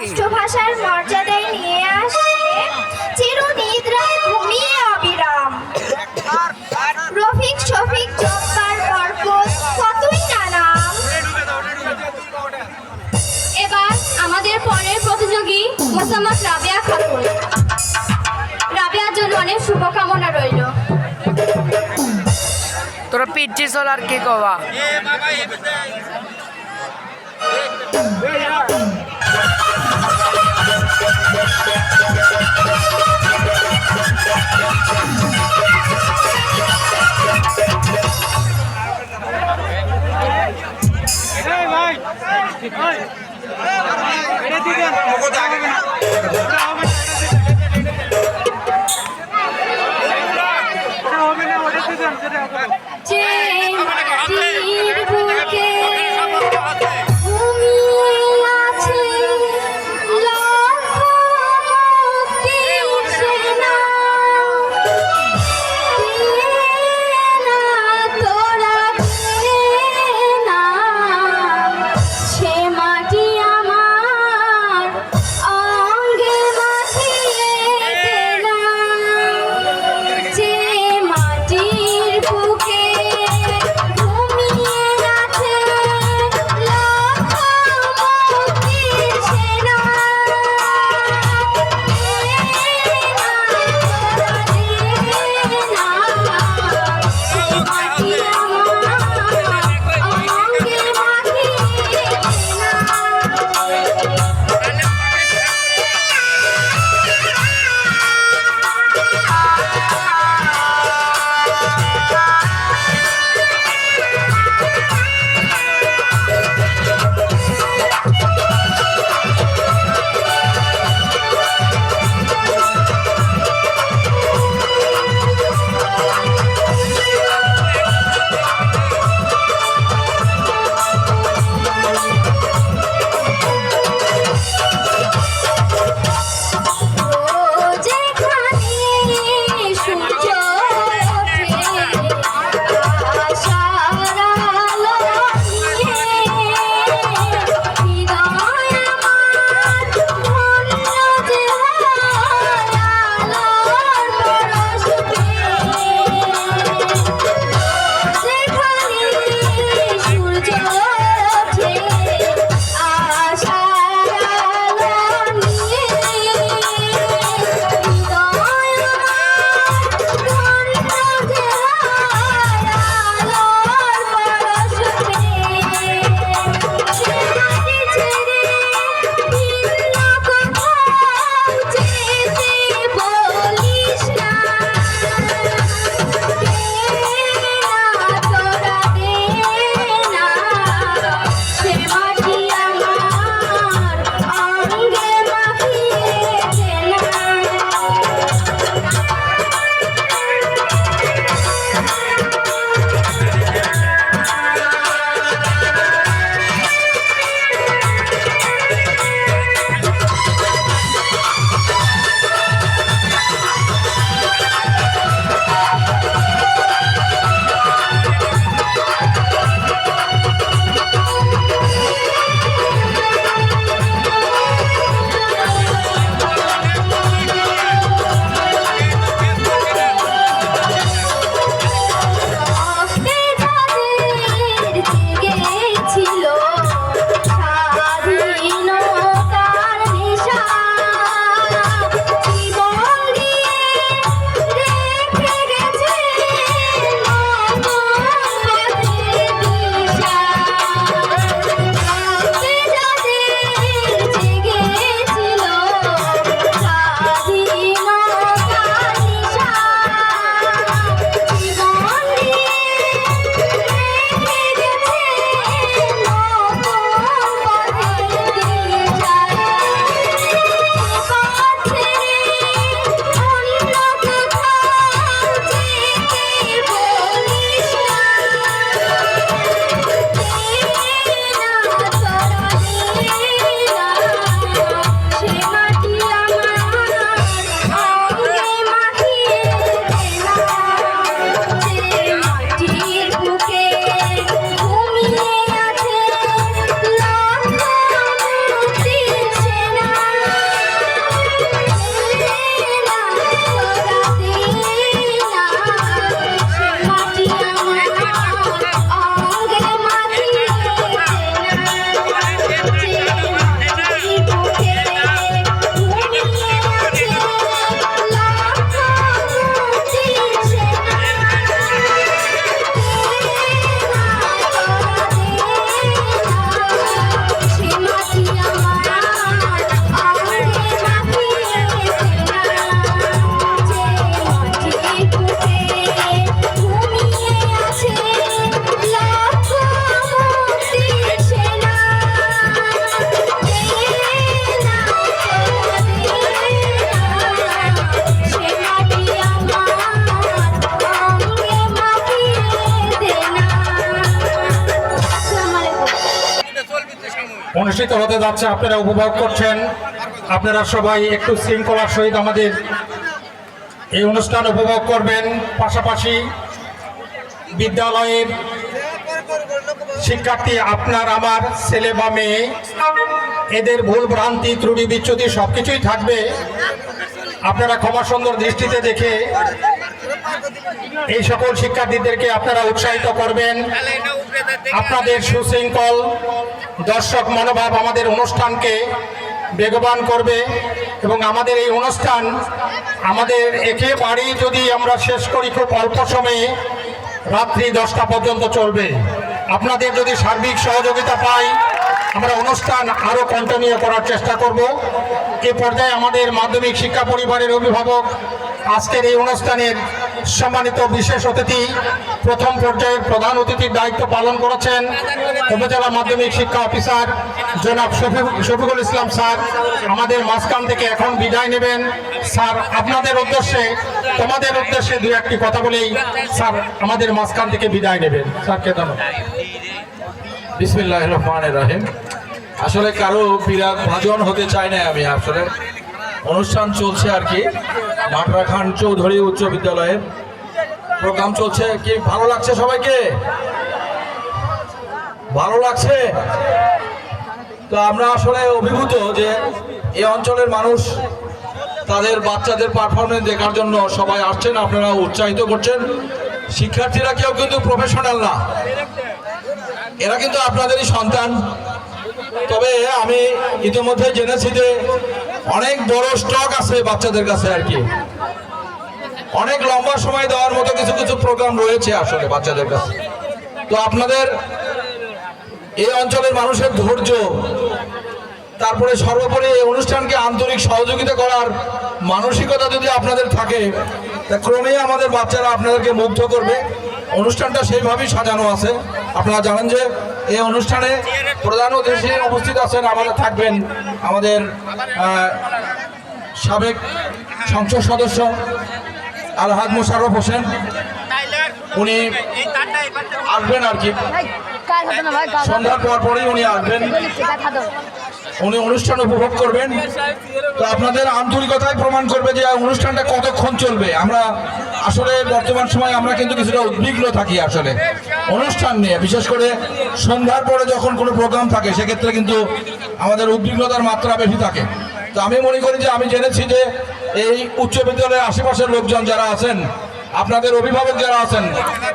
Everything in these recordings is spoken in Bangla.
রাষ্ট্রভাষার মর্যাদায় নিয়ে আসে চিরনিদ্রায় ঘুমিয়ে অবিরাম। রফিক শফিক জব্বার বরকত কতই না নাম। এবার আমাদের পরের প্রতিযোগী মোসাম্মদ রাবেয়া খাতুন। রাবেয়ার জন্য অনেক শুভকামনা রইল। তোরা পিচ্ছি চল আর কি কবা? যে Yeah. যাচ্ছে, আপনারা উপভোগ করছেন। আপনারা সবাই একটু শৃঙ্খলার সহিত আমাদের এই অনুষ্ঠান উপভোগ করবেন। পাশাপাশি বিদ্যালয়ের শিক্ষার্থী, আপনার, আমার ছেলে বা মেয়ে, এদের ভুল ভ্রান্তি, ত্রুটি, বিচ্যুতি সব কিছুই থাকবে। আপনারা ক্ষমা সুন্দর দৃষ্টিতে দেখে এই সকল শিক্ষার্থীদেরকে আপনারা উৎসাহিত করবেন। আপনাদের সুশৃঙ্খল দর্শক মনোভাব আমাদের অনুষ্ঠানকে বেগবান করবে এবং আমাদের এই অনুষ্ঠান আমাদের একেবারেই যদি আমরা শেষ করি খুব অল্প সময়ে রাত্রি দশটা পর্যন্ত চলবে। আপনাদের যদি সার্বিক সহযোগিতা পাই, আমরা অনুষ্ঠান আরও কন্টিনিউ করার চেষ্টা করব। এ পর্যায়ে আমাদের মাধ্যমিক শিক্ষা পরিবারের অভিভাবক আজকের এই অনুষ্ঠানের সম্মানিত বিশেষ অতিথি, প্রথম পর্যায়ের প্রধান অতিথির দায়িত্ব পালন করেছেন উপজেলা মাধ্যমিক শিক্ষা অফিসার জনাব শফি- শফিকুল ইসলাম স্যার। আমাদের মাঝখান থেকে এখন বিদায় নেবেন। স্যার, আপনাদের উদ্দেশ্যে, তোমাদের উদ্দেশ্যে দু একটি কথা বলেই স্যার আমাদের মাঝখান থেকে বিদায় নেবেন। স্যারকে ধন্যবাদ। বিসমিল্লাহ রহমান রাহিম। আসলে কারও বিরাট ভাজন হতে চাই না আমি আসলে। অনুষ্ঠান চলছে আর কি। মাটরা খান চৌধুরী উচ্চ বিদ্যালয়ের প্রোগ্রাম চলছে। কি ভালো লাগছে সবাইকে? ভালো লাগছে? তো আমরা আসলে অভিভূত যে এই অঞ্চলের মানুষ তাদের বাচ্চাদের পারফরমেন্স দেখার জন্য সবাই আসছেন, আপনারা উৎসাহিত করছেন। শিক্ষার্থীরা কেউ কিন্তু প্রফেশনাল না। এরা কিন্তু আপনাদেরই সন্তান। তবে আমি ইতিমধ্যে জেনেছি যে অনেক বড় স্টক আছে বাচ্চাদের কাছে আর কি। অনেক লম্বা সময় দেওয়ার মতো কিছু কিছু প্রোগ্রাম রয়েছে আসলে বাচ্চাদের কাছে। তো আপনাদের এই অঞ্চলের মানুষের ধৈর্য, তারপরে সর্বোপরি এই অনুষ্ঠানকে আন্তরিক সহযোগিতা করার মানসিকতা যদি আপনাদের থাকে, তা ক্রমেই আমাদের বাচ্চারা আপনাদেরকে মুগ্ধ করবে। অনুষ্ঠানটা সেইভাবেই সাজানো আছে। আপনারা জানেন যে এই অনুষ্ঠানে প্রধান অতিথি উপস্থিত আছেন আমাদের থাকবেন আমাদের সাবেক সংসদ সদস্য আলহাদ মোশাররফ হোসেন। উনি আসবেন আর কি। সন্ধ্যার পর পরই উনি আসবেন। উনি অনুষ্ঠান উপভোগ করবেন। তো আপনাদের আন্তরিকতাই প্রমাণ করবে যে অনুষ্ঠানটা কতক্ষণ চলবে। আমরা আসলে বর্তমান সময় আমরা কিন্তু কিছুটা উদ্বিগ্ন থাকি আসলে অনুষ্ঠান নিয়ে। বিশেষ করে সন্ধ্যার পরে যখন কোনো প্রোগ্রাম থাকে, সেক্ষেত্রে কিন্তু আমাদের উদ্বিগ্নতার মাত্রা বেশি থাকে। তো আমি মনে করি যে আমি জেনেছি যে এই উচ্চ বিদ্যালয়ের আশেপাশের লোকজন যারা আছেন আপনাদের অভিভাবক যারা আছেন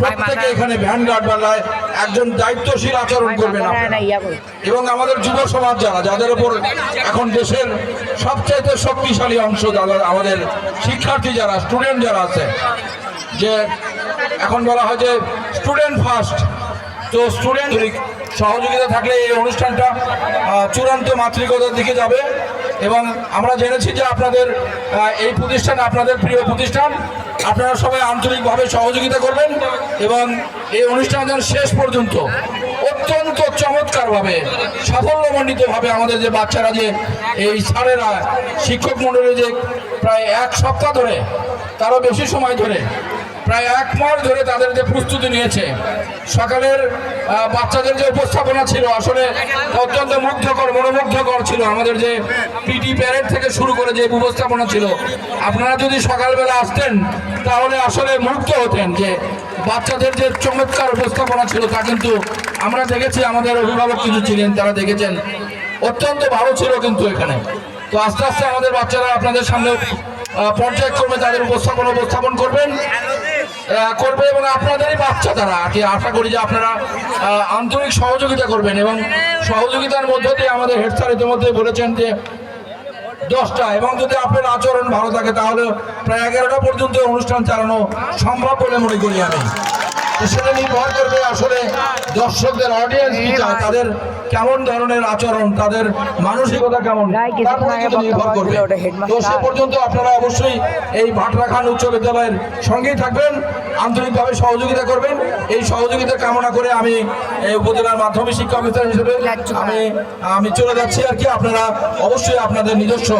প্রত্যেকে এখানে ভ্যান গার্ড বেলায় একজন দায়িত্বশীল আচরণ করবেন। এবং আমাদের যুব সমাজ যারা যাদের উপর এখন দেশের সবচাইতে শক্তিশালী অংশ যারা আমাদের শিক্ষার্থী যারা স্টুডেন্ট যারা আছে যে এখন বলা হয় যে স্টুডেন্ট ফার্স্ট তো স্টুডেন্ট সহযোগিতা থাকলে এই অনুষ্ঠানটা চূড়ান্ত মাতৃকতার দিকে যাবে। এবং আমরা জেনেছি যে আপনাদের এই প্রতিষ্ঠান আপনাদের প্রিয় প্রতিষ্ঠান। আপনারা সবাই আন্তরিকভাবে সহযোগিতা করবেন এবং এই অনুষ্ঠান যেন শেষ পর্যন্ত অত্যন্ত চমৎকারভাবে, সাফল্যমণ্ডিতভাবে আমাদের যে বাচ্চারা যে এই স্যারেরা, শিক্ষক মণ্ডলী যে প্রায় এক সপ্তাহ ধরে, তারও বেশি সময় ধরে প্রায় এক মাস ধরে তাদের যে প্রস্তুতি নিয়েছে, সকালের বাচ্চাদের যে উপস্থাপনা ছিল, আসলে অত্যন্ত মুগ্ধকর, মনোমুগ্ধকর ছিল। আমাদের যে পিটি প্যারেড থেকে শুরু করে যে উপস্থাপনা ছিল, আপনারা যদি সকালবেলা আসতেন, তাহলে আসলে মুগ্ধ হতেন যে বাচ্চাদের যে চমৎকার উপস্থাপনা ছিল, তা কিন্তু আমরা দেখেছি, আমাদের অভিভাবক কিছু ছিলেন, তারা দেখেছেন। অত্যন্ত ভালো ছিল কিন্তু এখানে। তো আস্তে আস্তে আমাদের বাচ্চারা আপনাদের সামনে পর্যায়ক্রমে তাদের উপস্থাপন উপস্থাপন করবেন। করবে এবং আপনাদেরই বাচ্চা তারা কি আশা করি যে আপনারা আন্তরিক সহযোগিতা করবেন এবং সহযোগিতার মধ্য দিয়ে আমাদের হেড স্যার ইতিমধ্যে বলেছেন যে দশটা, এবং যদি আপনার আচরণ ভালো থাকে, তাহলে প্রায় এগারোটা পর্যন্ত অনুষ্ঠান চালানো সম্ভব বলে মনে করি আমি। সেটা নির্ভর করবে আসলে দর্শকদের অডিয়েন্স তাদের কেমন ধরনের আচরণ তাদের মানসিকতা কেমন নির্ভর করবে। তো সে পর্যন্ত আপনারা অবশ্যই এই ভাটরাখান উচ্চ বিদ্যালয়ের সঙ্গেই থাকবেন আন্তরিকভাবে সহযোগিতা করবেন। এই সহযোগিতা কামনা করে আমি এই উপজেলার মাধ্যমিক শিক্ষা অফিসার হিসেবে আমি আমি চলে যাচ্ছি আর কি। আপনারা অবশ্যই আপনাদের নিজস্ব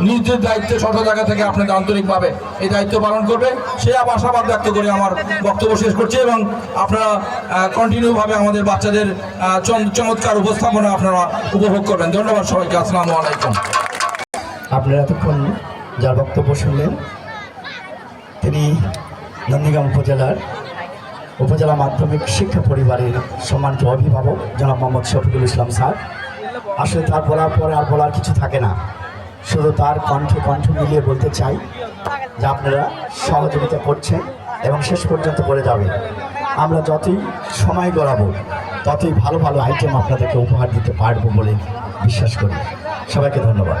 নিজ নিজ দায়িত্বে শত জায়গা থেকে আপনাদের আন্তরিকভাবে এই দায়িত্ব পালন করবে সেই আশাবাদ ব্যক্ত করে আমার বক্তব্য শেষ করছি এবং আপনারা কন্টিনিউভাবে আমাদের বাচ্চাদের চম- চমৎকার উপস্থিতি উপস্থাপনা আপনারা উপভোগ করবেন। ধন্যবাদ সবাইকে। আসসালামু আলাইকুম। আপনারা এতক্ষণ যার বক্তব্য শুনলেন, তিনি নন্দীগ্রাম উপজেলার উপজেলা মাধ্যমিক শিক্ষা পরিবারের সম্মানিত অভিভাবক জনাব মোহাম্মদ শফিকুল ইসলাম স্যার। আসলে তার বলার পরে আর বলার কিছু থাকে না। শুধু তার কণ্ঠে কণ্ঠ মিলিয়ে বলতে চাই যে আপনারা সহযোগিতা করছেন এবং শেষ পর্যন্ত করে যাবে আমরা যতই সময় গড়াবো ততই ভালো ভালো আইটেম আপনাদেরকে উপহার দিতে পারব বলে বিশ্বাস করি। সবাইকে ধন্যবাদ।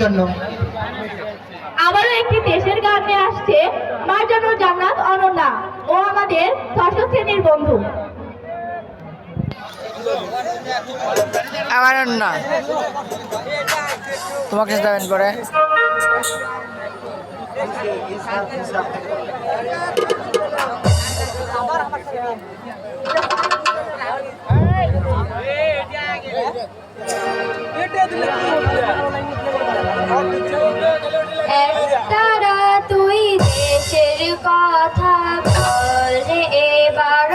জন্য আবারও একটি দেশের গান আসছে মার্জানুর জান্নাত অনন্যা ও আমাদের ষষ্ঠ শ্রেণির বন্ধু আমার না তোমাকে যাবেন পরে একতারা তুই দেশের কথা বল এবার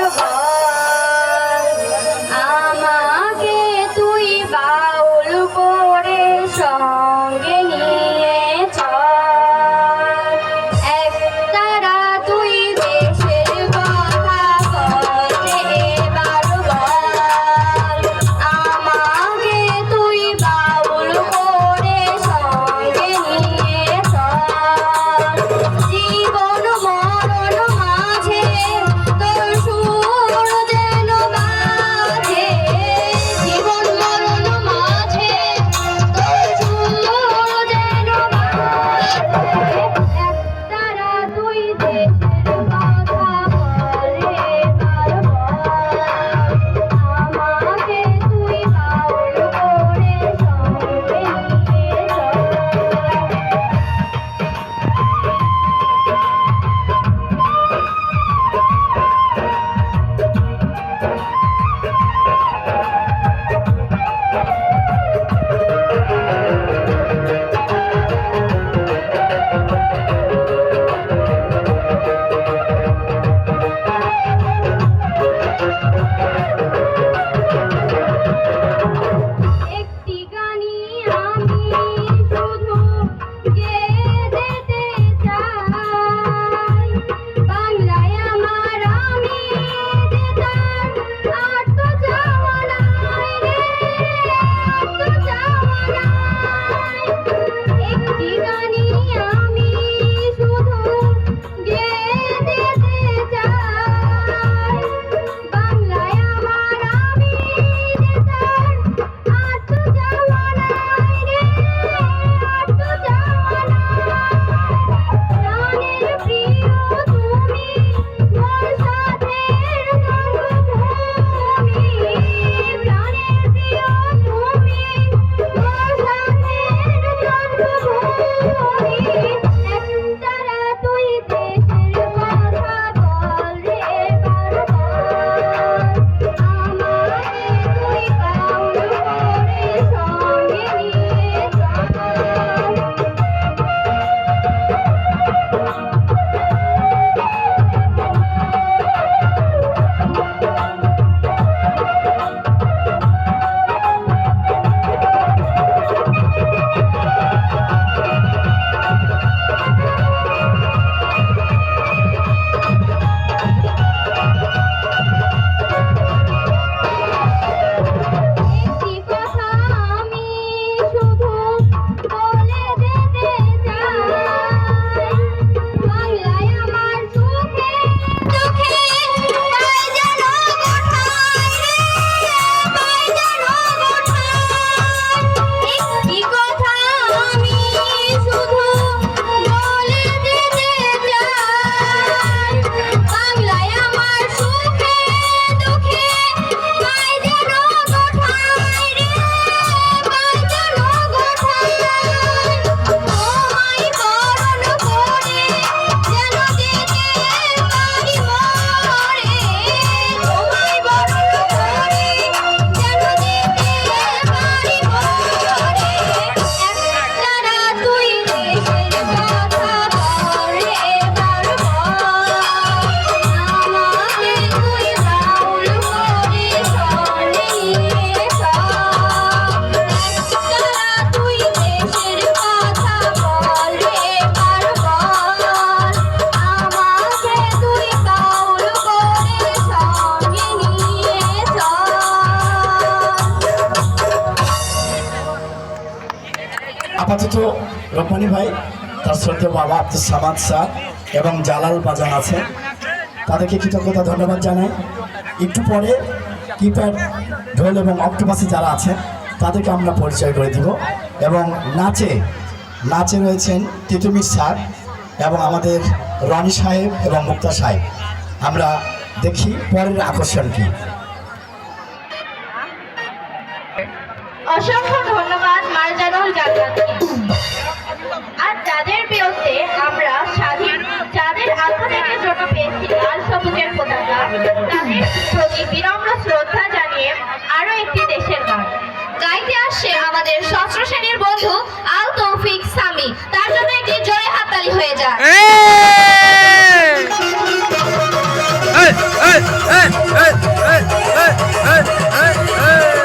রব্বানি ভাই, তার শ্রদ্ধেয় বাবা আব্দুল সামাদ স্যার এবং জালাল বাজান আছে তাদেরকে কৃতজ্ঞতা, ধন্যবাদ জানাই। একটু পরে কিপ্যাড ঢোল এবং অক্টোপাসে যারা আছেন, তাদেরকে আমরা পরিচয় করে দিব। এবং নাচে নাচে রয়েছেন তিতুমির স্যার এবং আমাদের রনি সাহেব এবং মুক্তা সাহেব। আমরা দেখি পরের আকর্ষণ কি। প্রতি শ্রদ্ধা জানিয়ে আরও একটি দেশের গান আসছে আমাদের ষষ্ঠ শ্রেণির বন্ধু আল তৌফিক সামি তার জন্য একটি জোরে হাততালি হয়ে যায়! এই! এই! এই! এই! এই! এই! এই! এই!